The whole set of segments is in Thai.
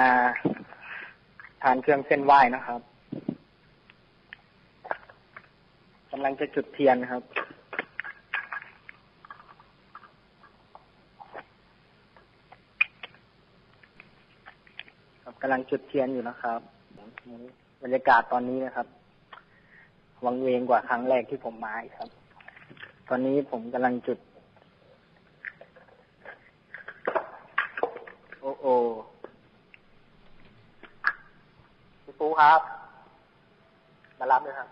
มาทานเครื่องเส้นไหว้นะครับกำลังจะจุดเทียนครับครับกำลังจุดเทียนอยู่นะครับบรรยากาศตอนนี้นะครับ วังเวงกว่าครั้งแรกที่ผมมาครับ ตอนนี้ผมกำลังจุด โอ้โอพี่ปู ครับ มารับเลยครับ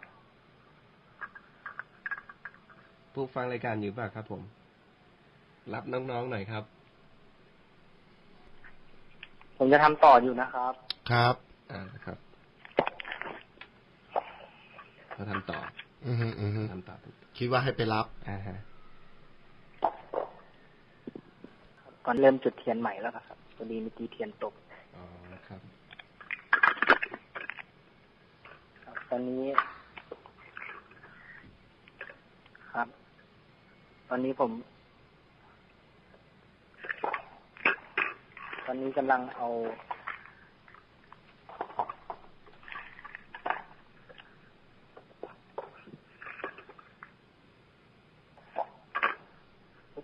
ผู้ฟังรายการอยู่ป่ะครับผม รับน้องๆหน่อยครับ ผมจะทำต่ออยู่นะครับ ครับ อ่านะครับเราทำต่อ อือฮึอือฮึทำต่อ คิดว่าให้ไปรับ อ่าฮะก่อนเริ่มจุดเทียนใหม่แล้วครับพอดีเมื่อกี้เทียนตก อ๋อ ครับ ครับตอนนี้ ครับตอนนี้ผมตอนนี้กำลังเอา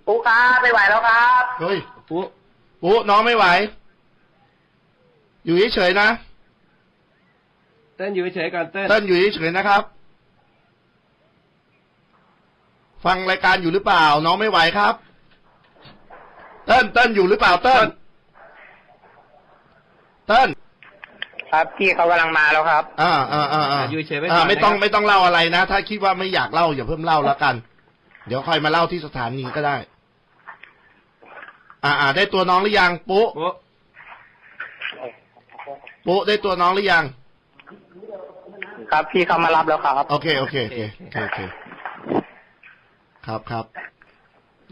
ปูครับไม่ไหวแล้วครับ เฮ้ยปุ๊ปุ๊น้องไม่ไหว อยู่เฉยๆนะ เต้นอยู่เฉยๆก่อนเต้นเต้นอยู่เฉยๆนะครับ ฟังรายการอยู่หรือเปล่า น้องไม่ไหวครับ เต้นเต้นอยู่หรือเปล่าเต้น เต้น ครับพี่เขากำลังมาแล้วครับ อ่าอ่าอ่าอ่าอยู่เฉยๆไว้ก่อ่าอนไม่ต้องนะครับ ไม่ต้องเล่าอะไรนะ ถ้าคิดว่าไม่อยากเล่าอย่าเพิ่มเล่าแล้วกัน เดี๋ยวค่อยมาเล่าที่สถานีก็ได้ อ่าอ่าได้ตัวน้องหรือยังปุ๊ปุ๊ปุ๊ได้ตัวน้องหรือยัง ครับพี่เขามารับแล้วครับ โอเคโอเคโอเคโอเคโอเคครับครับ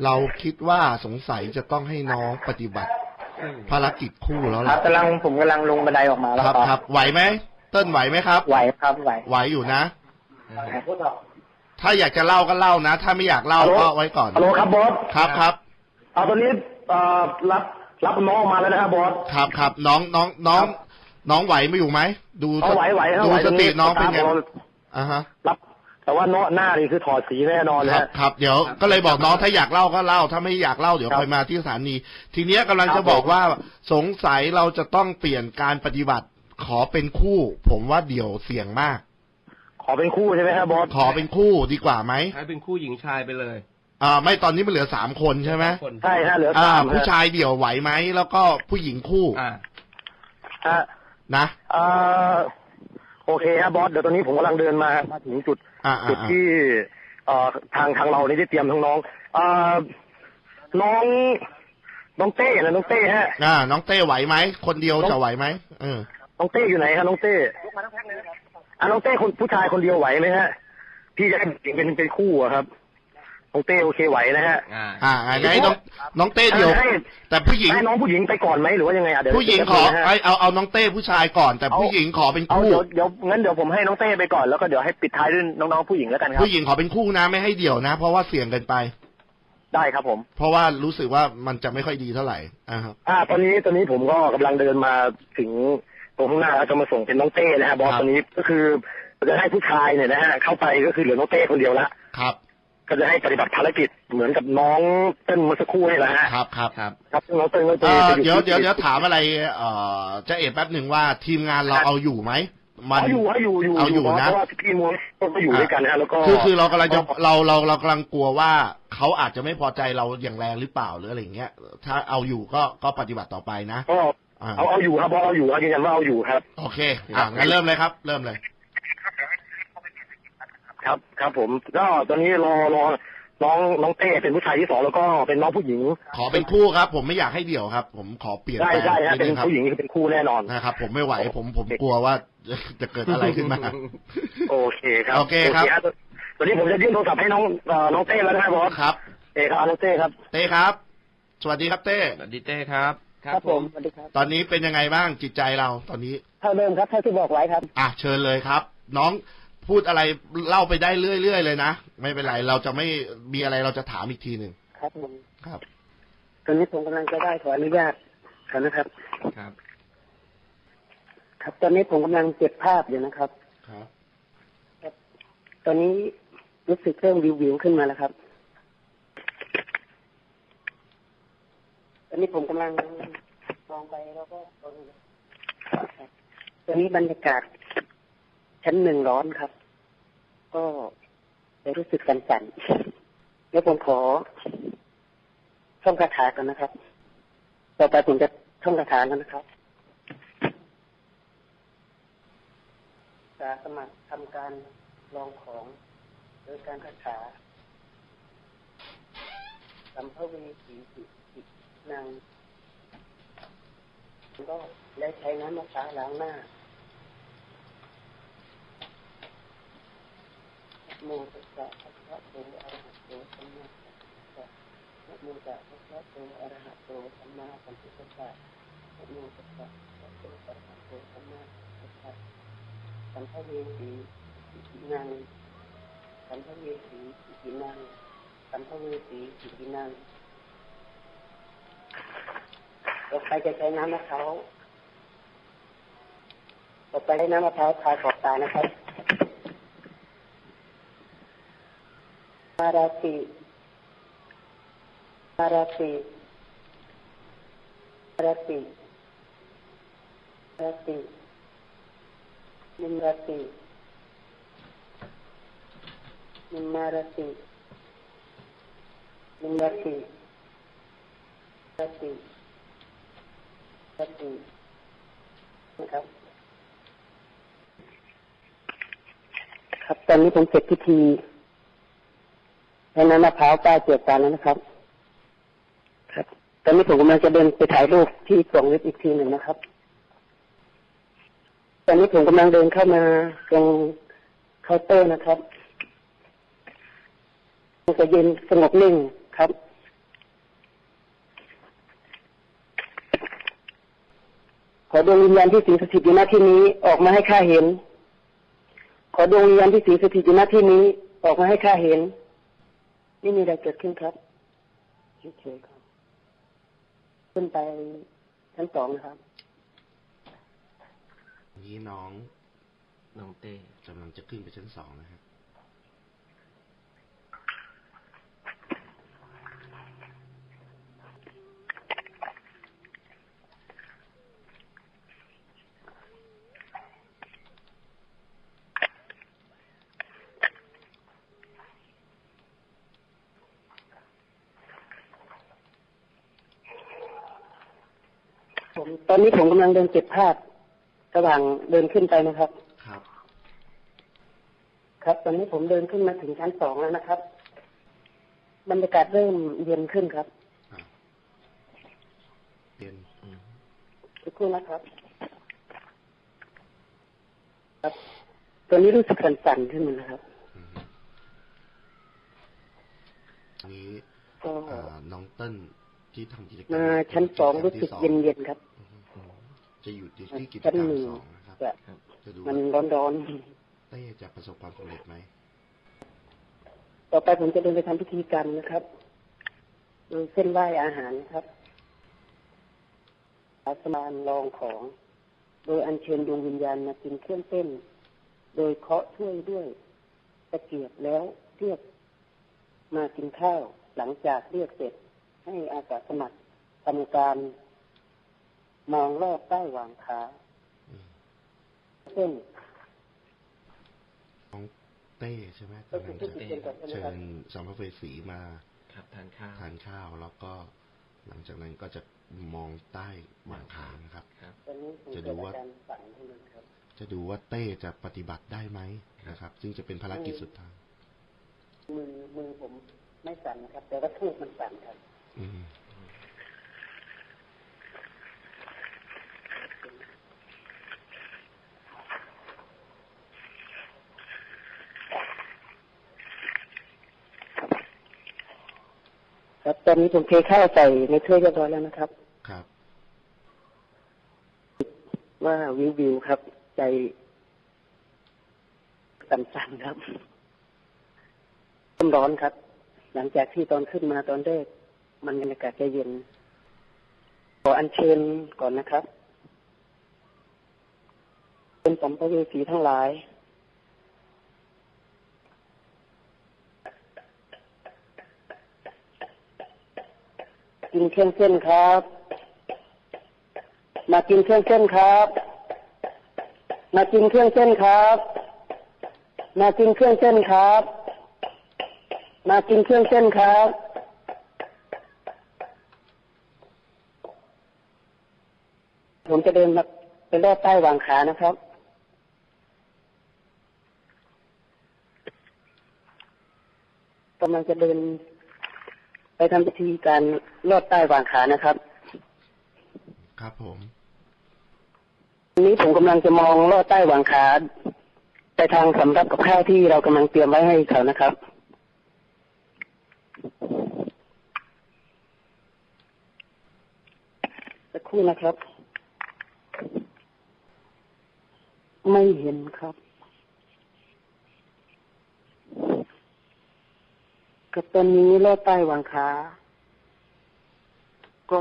เราคิดว่าสงสัยจะต้องให้น้องปฏิบัติซึ่งภารกิจคู่แล้วครัล่ะบกำลังผมกำลังลงบันไดออกมาแล้วครับคครัรับบไหวไหมเต้นไหวไหมครับ ไหวครับไหวไหวอยู่นะอ่าฮะถ้าอยากจะเล่าก็เล่านะ ถ้าไม่อยากเล่าก็ไว้ก่อน ฮัลโหลครับบอสครับครับ เอาตอนนี้เอ่อรับรับน้องออกมาแล้วนะครับบอส ครับครับน้องน้องน้อง น้องไหวไม่อยู่ไหมดูเอาไหวไหวครับดูไหวสตรงติน้องเป็นไงตามบอสอ่าฮะรับแต่ว่าเนาะหน้านี่คือถอดสีแน่นอนคนะรับฮะครับ เดี๋ยวก็เลยบอกน้องถ้าอยากเล่าก็เล่า ถ้าไม่อยากเล่าเดี๋ยวครับคอยมาที่สถานี ทีเนี้ยกำลังครัจะบบอกผมว่าสงสัยเราจะต้องเปลี่ยนการปฏิบัติขอเป็นคู่ ผมว่าเดี่ยวเสี่ยงมาก ขอเป็นคู่ใช่ไหมครับบอสขอเป็นคู่ดีกว่าไหมให้เป็นคู่หญิงชายไปเลยอ่าไม่ตอนนี้มันเหลือสามคนใช่ไหมคนใช่ฮะเหลืออ่าสามผู้ฮะชายเดี่ยวไหวไหมแล้วก็ผู้หญิงคู่อ่าฮะ นะเอ่อโอเคครับบอสเดี๋ยวตอนนี้ผมกำลังเดินมามาถึงจุดอ่าอ่าจุดอ่าที่ เอ่อทางทางเรานี่ได้เตรียมทั้งน้องเอ่อน้องน้องเต้นะน้องเต้ฮะอ่าน้องเต้ไหวไหมคนเดียวจะไหวไหมเออน้องเต้อยู่ไหนฮะน้องเต้อะน้องเต้คนผู้ชายคนเดียวไหวไหมฮะพี่จะให้เป็นเป็นคู่อะครับ น้องเต้โอเคไหวนะฮะอ่าอ่าไงน้องน้องเต้เดี่ยว ให้แต่ผู้หญิงให้น้องผู้หญิงไปก่อนไหมหรือว่ายังไงอะเดี๋ยวผู้หญิงขอนะฮะ ไอเอาเอาน้องเต้ผู้ชายก่อน แต่ผู้หญิงขอเป็นเอาคู่ เดี๋ยวเดี๋ยวงั้นเดี๋ยวผมให้น้องเต้ไปก่อนแล้วก็เดี๋ยวให้ปิดท้ายด้วยน้องๆผู้หญิงแล้วกันครับ ผู้หญิงขอเป็นคู่นะไม่ให้เดี่ยวนะ เพราะว่าเสี่ยงเกินไป ได้ครับผม เพราะว่ารู้สึกว่ามันจะไม่ค่อยดีเท่าไหร่อ่าครับ อ่า ตอนนี้ตอนนี้ผมก็กำลังเดินมาถึงตรงข้างหน้าแล้วจะมาส่งเป็นน้องเต้นะฮะบอสครับ ตอนนี้ก็คือจะให้ผู้ชายเนี่ยนะฮะเข้าไปก็คือเหลือน้องเต้คนเดียวละครับ ก็จะให้ปฏิบัติภารกิจเหมือนกับน้องเต้นเมื่อสักครู่นี่แหละฮะครับครับครับครับซึ่งน้องเต้นก็จะเอ่อจะเดี๋ยวที่เดี๋ยวเดี๋ยวถามอะไรเอ่อเจะเอกแป๊บหนึ่งว่าทีมงานเราเอาอยู่ไหมมันเอาอยู่เอาอยู่อยู่เอาอยู่บสนะเพราะว่าพี่มวยก็อยู่ด้วยกันนะฮะแล้วก็คือคือเรากำลังจะเราเราเรากำลังกลัวว่าเขาอาจจะไม่พอใจเราอย่างแรงหรือเปล่าหรืออะไรอย่างเงี้ย ถ้าเอาอยู่ก็ก็ปฏิบัติต่อไปนะก็อ่าเอาเอาอยู่ครับบอสเอาอยู่เอายืนยันว่าเอาอยู่ครับ โอเคอ่างั้นเริ่มเลยครับ เริ่มเลย ครับครับผมก็ตอนนี้รอรอน้องน้องเต้เป็นผู้ชายที่สองแล้วก็เป็นน้องผู้หญิง ขอเป็นคู่ครับ ผมไม่อยากให้เดี่ยวครับ ผมขอเปลี่ยนใช่แปลงใช่ฮะนิดเป็นนึงครับผู้หญิงคือเป็นคู่แน่นอนนะครับ ผมไม่ไหวผมผมกลัวว่าจะเกิดอะไรขึ้นมาโอเคครับโอเคครับฮะตอนนี้ผมจะยื่นโทรศัพท์ให้น้องเอ่อน้องเต้แล้วนะครับบอสครับเอกครับน้องเต้ครับเต้ครับ สวัสดีครับเต้สวัสดีเต้ครับสวัสดีครับตอนนี้เป็นยังไงบ้างจิตใจเราตอนนี้เท่าเดิมครับเท่าที่บอกไว้ครับ อะเชิญเลยครับ น้อง พูดอะไรเล่าไปได้เรื่อยๆเลยนะ ไม่เป็นไร เราจะไม่มีอะไรเราจะถามอีกทีหนึ่งครับผมครับ ตอนนี้ผมกำลังจะได้ขออนุญาตก่อนนะครับ ครับ ครับ ตอนนี้ผมกำลังเก็บภาพอยู่นะครับ ครับ ตอนนี้รู้สึกเริ่มวิววิวๆขึ้นมาแล้วครับ ตอนนี้ผมกำลังมองไปแล้วก็ตอนนี้บรรยากาศ ชั้นหนึ่งร้อนครับ ก็รู้สึกสั่นๆแล้วผมขอท่องคาถากันนะครับ ต่อไปผมจะท่องคาถาแล้วนะครับสาสมัครทำการลองของโดยการคาถาสัมภเวสีสิสินางก็ได้ใช้น้ำมะพร้าวล้างหน้านะ โมตัสสะภะคะวะโตอะระหะโตสัมมาสัมพุทธัสสะนะโมตัสสะภะคะวะโตอะระหะโตสัมมาสัมพุทธัสสะนะโมตัสสะภะคะวะโตอะระหะโตสัมมาสัมพุทธัสสะสัมภเวสีสินางสัมภเวสีสิสินางสัมภเวสีสิสินางต่อไปจะใช้น้ำมะพร้าวต่อไปใช้น้ำมะพร้าวทาขอบตานะครับ มาราติมาราติมาราติมาราตินิมราตินิมมาราตินิมราติราติราตินะครับครับตอนนี้ผมเสร็จพิธี ให้น้ำมะพร้าวป้าเจียตาแล้วนะครับ ครับตอนนี้ผมกำลังจะเดินไปถ่ายรูปที่กล่องเว็บอีกทีหนึ่งนะครับ ตอนนี้ผมกำลังเดินเข้ามาตรงเคาน์เตอร์นะครับจะเยืนสงบนิ่งครับขอดวงวิญญาณที่สิงสถิตอยู่หน้าที่นี้ออกมาให้ข้าเห็น ขอดวงวิญญาณที่สิงสถิตอยู่หน้าที่นี้ออกมาให้ข้าเห็น ไม่มีอะไรเกิดขึ้นครับเฉยๆครับ ขึ้นไปชั้นสองนะครับนี้น้องน้องเต้กำลังจะขึ้นไปชั้นสองนะครับ ผมตอนนี้ผมกำลังเดินเก็บภาพระหว่างเดินขึ้นไปนะครับ ครับ ครับ ตอนนี้ผมเดินขึ้นมาถึงชั้นสองแล้วนะครับ บรรยากาศเริ่มเย็นขึ้นครับอ่าเรียนอืมสักครู่นะครับ ครับ ตอนนี้รู้สึกสั่นๆขึ้นมานะครับอืมอันนี้ก็อ่าน้องเติ้ล ที่ทำกิจกรรมมาชั้นสองรู้สึกเย็นๆครับอืมจะอยู่ที่ที่กิจชั้นกรรมหนึ่งสองนะครับจะจะดูมัว่านร้อนเต้จะประสบความสำเร็จไหมๆต่อไปผมจะเดินไปทำพิธีกรรมนะครับโดยเส้นไหว้อาหารนะครับอาสมานรองของ โดยอัญเชิญดวงวิญญาณมากินเครื่องเส้น โดยเคาะถ้วยด้วยตะเกียบแล้วเรียกมากินข้าวหลังจากเรียกเสร็จ ให้อาสาสมัครทำการมองรอบใต้หว่างขาอืมเส้นน้องเต้ใช่ไหมก็กำคืลัองที่จะที่เป็นแบบนี้เชินะครับญสัมภเวสีมาครับทานข้าวทานข้าวแล้วก็หลังจากนั้นก็จะมองใต้หว่างขานะครับครับตอนนี้ผมจะดูเกิดว่าอาการสั่นขึ้นมาครับจะดูว่าเต้จะปฏิบัติได้ไหมนะครับ ซึ่งจะเป็นภารกิจสุดท้ายมือมือผมไม่สั่นนะครับ แต่ว่าทูบมันสั่นครับอืม ครับตอนนี้ผมเทข้าวใส่ในถ้วยเรียบร้อยแล้วนะครับ ครับ ว่าวิววิวครับ ใจสั่นๆครับต้มร้อนครับ หลังจากที่ตอนขึ้นมาตอนแรก มันบรรยากาศจะเย็น ขออัญเชิญก่อนนะครับ เป็นสัมภเวสีทั้งหลาย กินเครื่องเส้นครับ มากินเครื่องเส้นครับ มากินเครื่องเส้นครับ มากินเครื่องเส้นครับ มากินเครื่องเส้นครับ ผมจะเดินมาไปลอดใต้วางขานะครับ กำลังจะเดิน ไปทำพิธีการลอดใต้วางขานะครับ ครับผมวันนี้ผมกำลังจะมองลอดใต้วางขาไปทางสำรับกับข้าวที่เรากำลังเตรียมไว้ให้เขานะครับ สักครู่นะครับ ไม่เห็นครับ กับตอนนี้ลอดใต้วางขาก็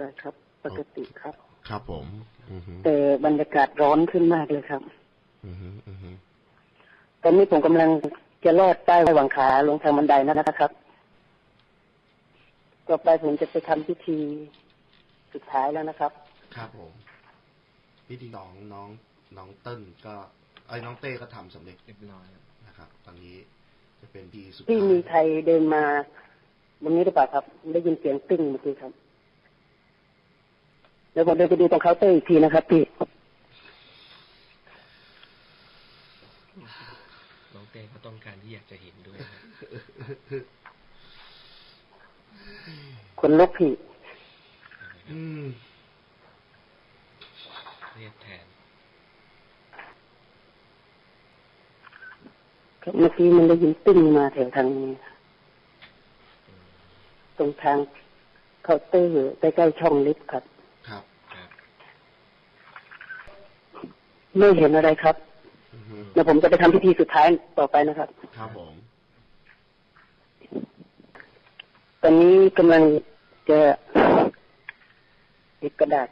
ได้ครับ ปกติครับ ครับผมอือฮึแต่บรรยากาศร้อนขึ้นมากเลยครับอือฮึอือฮึตอนนี้ผมกำลังจะลอดใต้วางขาลงทางบันไดนะครับต่อไปผมจะไปทำพิธีสุดท้ายแล้วนะครับ ครับผม พิธีน้องน้องน้องเติ้ลก็ไอ้ยน้องเต้ก็ทำสำเร็จเรียบร้อยครับนะครับ ตอนนี้จะเป็นพิธีสุดที่ท้ายมีใครเดินมาบนนี้หรือเปล่าครับ ได้ยินเสียงตึ้งเมื่อกี้ครับเดี๋ยวผมเดินไปดูตรงเคาน์เตอร์อีกทีนะครับพี่น้องเต้ก็ต้องการที่อยากจะเห็นด้วยนะคนลุกพี่ อืม เรียกแทน ครับ เมื่อกี้มันได้ยินตึ้งมาแถวทางนี้ตรงทางเคาน์เตอร์ใกล้ๆช่องลิฟต์ครับ ครับครับไม่เห็นอะไรครับอือฮึเดี๋ยวผมจะไปทำพิธีสุดท้ายต่อไปนะครับ ครับผม ตอนนี้กำลังจะติดกระดาษ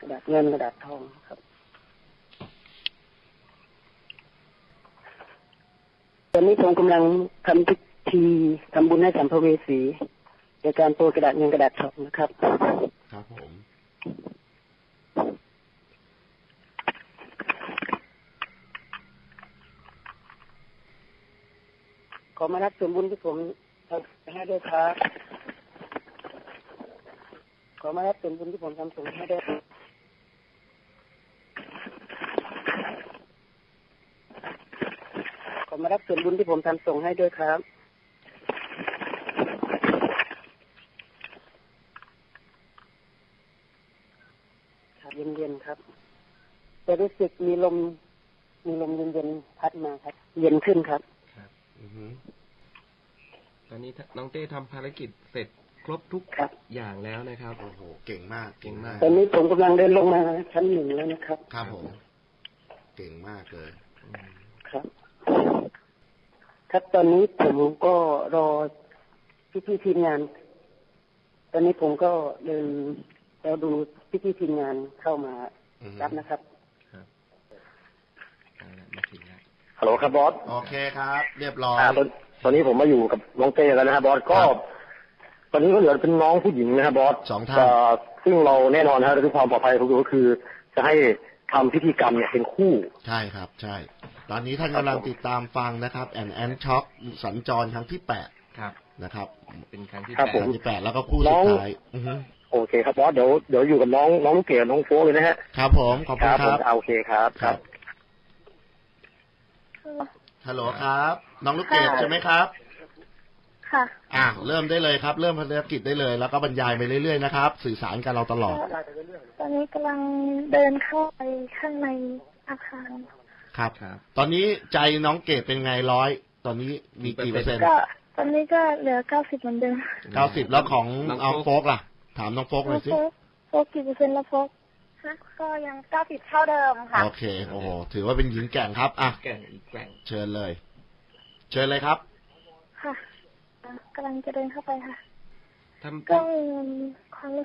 กระดาษเงินกระดาษทองครับ ตอนนี้ผมกำลังทำพิธีทำบุญให้สัมภเวสีโดยการโปรยกระดาษเงินกระดาษทองนะครับ ครับผมขอมารับส่วนบุญที่ผมทำให้ด้วยครับ ขอมารับส่วนบุญที่ผมทำส่งให้ด้วย ครับขอมารับส่วนบุญที่ผมทำส่งให้ด้วยครับ ครับเย็นๆครับจะรู้สึกมีลม มีลมเย็นๆพัดมาครับ เย็นขึ้นครับ ครับ อือฮึตอนนี้น้องเต้ทำภารกิจเสร็จครบทุกครับอย่างแล้วนะครับโอ้โหเก่งมากเก่งมากตอนนี้ผมกำลังเดินลงมาชั้นหนึ่งแล้วนะครับ ครับผม เก่งมากเลยอืมครับ ครับตอนนี้ผมก็รอพี่พี่ๆทีมงาน ตอนนี้ผมก็เดินแล้วดูพี่พี่ๆทีมงานเข้ามาอือฮึรับนะครับครับเอาละมาถึงแล้วฮัลโหลครับบอสโอเคครับ เรียบร้อยอ่าตอนตอนนี้ผมมาอยู่กับน้องเต้แล้วนะครับบอสก็ครับตอนนี้ก็เหลือเป็นน้องผู้หญิงนะครับบอสสองท่านเซึ่งเราแน่นอนนะครับด้วยความปลอดภัยของเราก็คือ จะให้ทำพิธีกรรมเนี่ยเป็นคู่ ใช่ครับ ใช่ ตอนนี้ท่านกำลังติดตามฟังนะครับแอนแอนช็อคสัญจรครั้งที่แปดครับ นะครับ เป็นครั้งที่ครับแปผดคมรั้งที่แปดแล้วก็คู่น้สุอดงท้ายอือฮึโอเคครับบอสเดี๋ยวเดี๋ยวอยู่กับน้องน้องลูกเกดน้องโฟกเลยนะฮะครับผมขอบคุณคผมรับเอาโอเคครับครับฮัลโหลครับ น้องลูกเกดใช่ไหมครับ ค่ะอะเริ่มได้เลยครับ เริ่มภารกิจได้เลย แล้วก็บรรยายไปเรื่อยๆนะครับ สื่อสารกับเราตลอด ตอนนี้กำลังเดินเข้าไปข้างในอาคาร ครับ ครับตอนนี้ใจน้องเกดเป็นไงร้อย ตอนนี้มีกี่เปอร์เซ็นต์ก็ตอนนี้ก็เหลือเก้าสิบเหมือนเดิมเก้าสิบแล้วของน้องเอาโฟโฟกกล่ะ ถามน้องโฟกหน่อยสิโฟกโฟกกี่เปอร์เซ็นต์แล้วโฟกฮะก็ยังเก้าสิบเท่าเดิมค่ะ โอเค โอ้โห ถือว่าเป็นหญิงแกร่งครับ อะ แกร่งอีกแกร่ง เชิญเลย เชิญเลยครับ ค่ะกำลังจะเดินเข้าไปค่ะ ทำ ก็มีความรู้